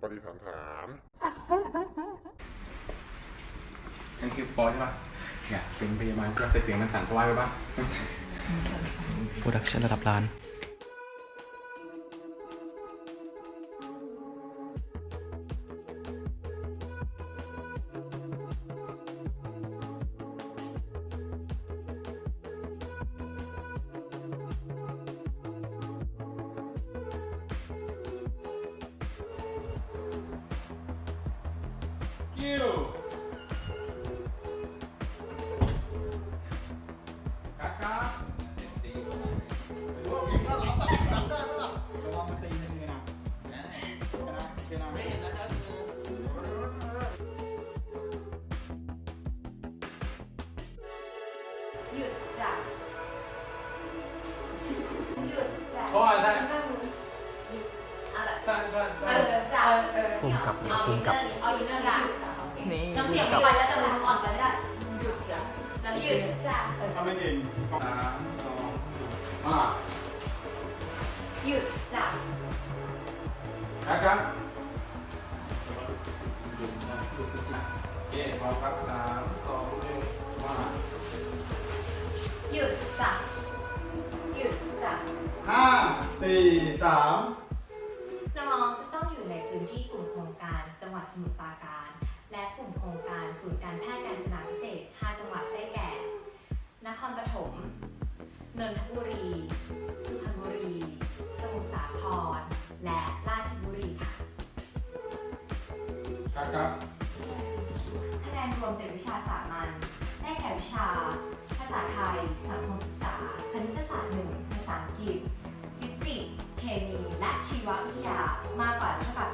ปฏิสันฐานนั่นคือปอใช่ปะอยากเป็นพยาบาลใช่ปะแต่เสียงมันสั่นเพราะว่าอะไรปะโปรดักชั่นระดับล้าน คิวกักกักหยุดจ้ะหยุดจ้ะเพราะว่าได้เอาแบบตั้งตั้งเอตั้งอจ้ะเออภูมิกับเนี่ยเอาภูอิมินเนกับอร์เอาอินเนอร์จ้ะ นี่น้ำเสียงไม่ไหวแล้วแต่มันอ่อนไปไม่ได้หยุดจ้ะหยุดจ้ะเออสามสองอ่าหยุดจ้ะกักกักหยุดนะหยุดนะโอเคพอครับสามสองหนึ่งมาหยุดจ้ะหยุดจ้ะห้าสี่สามน้องๆจะต้องอยู่ในพื้นที่กลุ่มโครงการจังหวัดสมุทรปราการ กักกักคะแนนรวมเจ็ดวิชาสามัญได้แก่วิชา ภาษาไทย สังคมศึกษา คณิตศาสตร์หนึ่งภาษาอังกฤษ ฟิสิกส์ เคมี และชีววิทยามากกว่าเท่ากับ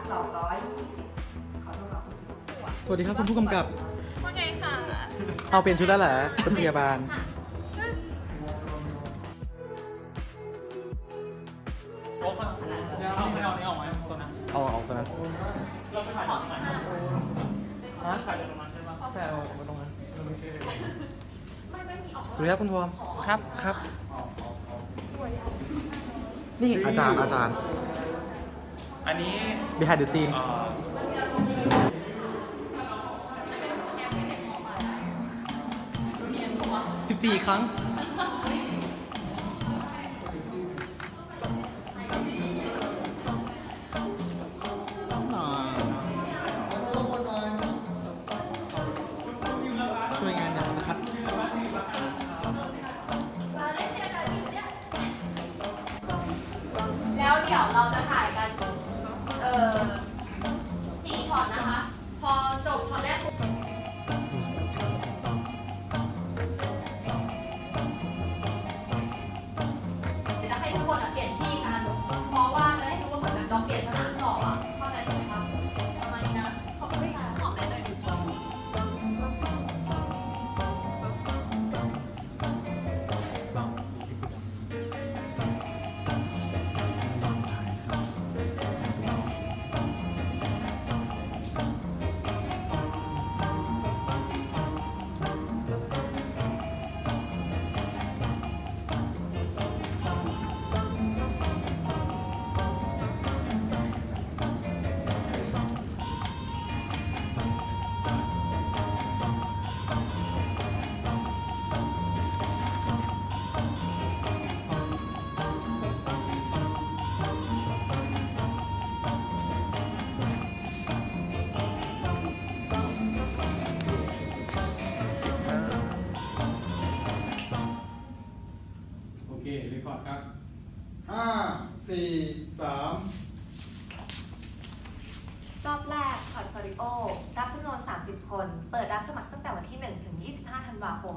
220ขอโทษครับคุณครูสวัสดีครับคุณผู้กำกับ ว่าไงค่ะ เอาเปลี่ยนชุดแล้วเหรอเป็นพยาบาลเอ สวัสดีครับคุณพวมครับครับ นี่อาจารย์อาจารย์ อันนี้ behind the scene เอ่อ14 ครั้ง เดี๋ยวเราจะถ่ายกัน เออ สี่สามรอบแรกพอร์ตโฟลิโอรับจำนวน 30 คน เปิดรับสมัครตั้งแต่วันที่ 1 ถึง 25 ธันวาคม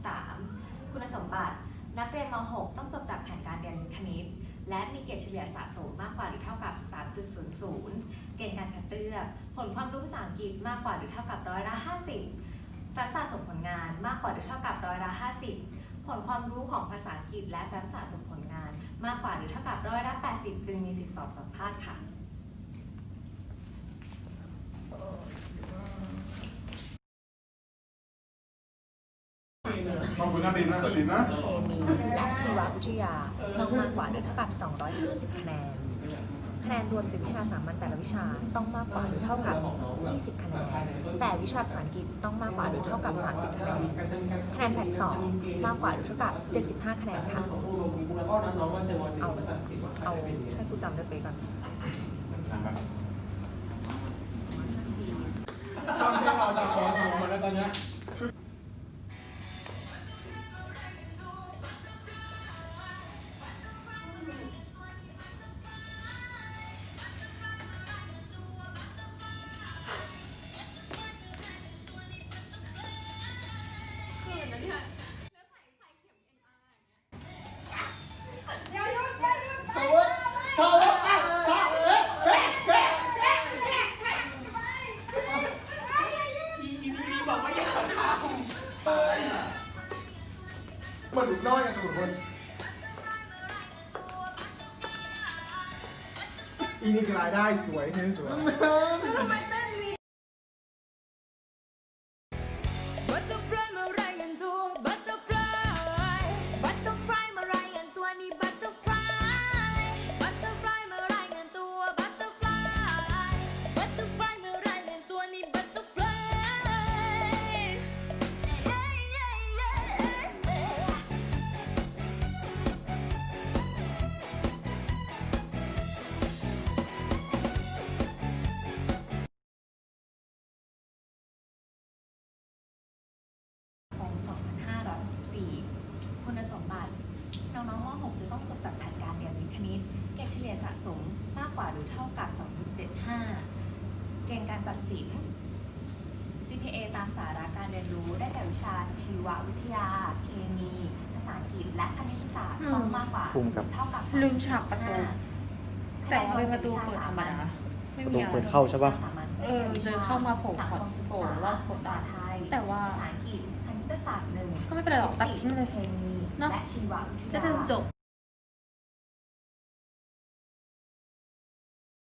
2563 คุณสมบัติ นักเรียนม .6 ต้องจบจากแผนการเรียนคณิต และมีเกรดเฉลี่ยสะสมมากกว่าหรือเท่ากับ 3.00 เกณฑ์การคัดเลือก ผลความรู้ภาษาอังกฤษมากกว่าหรือเท่ากับร้อยละ50แฟ้มสะสมผลงานมากกว่าหรือเท่ากับร้อยละ50 ผลความรู้ของภาษาอังกฤษและแฟ้มสะสมผลงาน มากกว่าหรือเท่ากับร้อยละ80 จึงมีสิทธิสอบสัมภาษณ์ค่ะขอบคุณนะบินนะบินนะเคมีและชีววิทยามากมากกว่าหรือเท่ากับ 250 คะแนน คะแนนรวมจากวิชาสามัญแต่ละวิชาต้องมากกว่าหรือเท่ากับ 20 คะแนน แต่วิชาภาษาอังกฤษจะต้องมากกว่าหรือเท่ากับ 30 คะแนน คะแนนแพทสองมากกว่าหรือเท่ากับ 75 คะแนนค่ะ เอาเอาให้กูจำได้ไปก่อน นะครับ มันหลุดน้อยกันสมุนคนอีนี่คือรายได้สวยเน้นสวย ทำไมเต้ น้องๆม .6 จะต้องจบจากแผนการเรียนวิทย์คณิต เกรดเฉลี่ยสะสมมากกว่าหรือเท่ากับ 2.75 เกณฑ์การตัดสิน GPA ตามสาระการเรียนรู้ได้แก่วิชาชีววิทยา เคมี ภาษาอังกฤษ และคณิตศาสตร์ต้องมากกว่าหรือเท่ากับลืมฉากประตู3.5แต่ว่าเป็นประตูเปิดธรรมดาไม่ประมีตูอะไรเปิดเข้า ใช่ปะ เออเดินเข้ามาโผล่สังคมศึกโผล่ษาว่าโผล่ภาษาไทยแต่ว่าภาษาอังกฤษคณิตศาสตร์หนึ่งก็ไม่เป็นไรหรอกตัดทิ้งเลย เคมี เนอะและชีววิทยาจะเดินจบ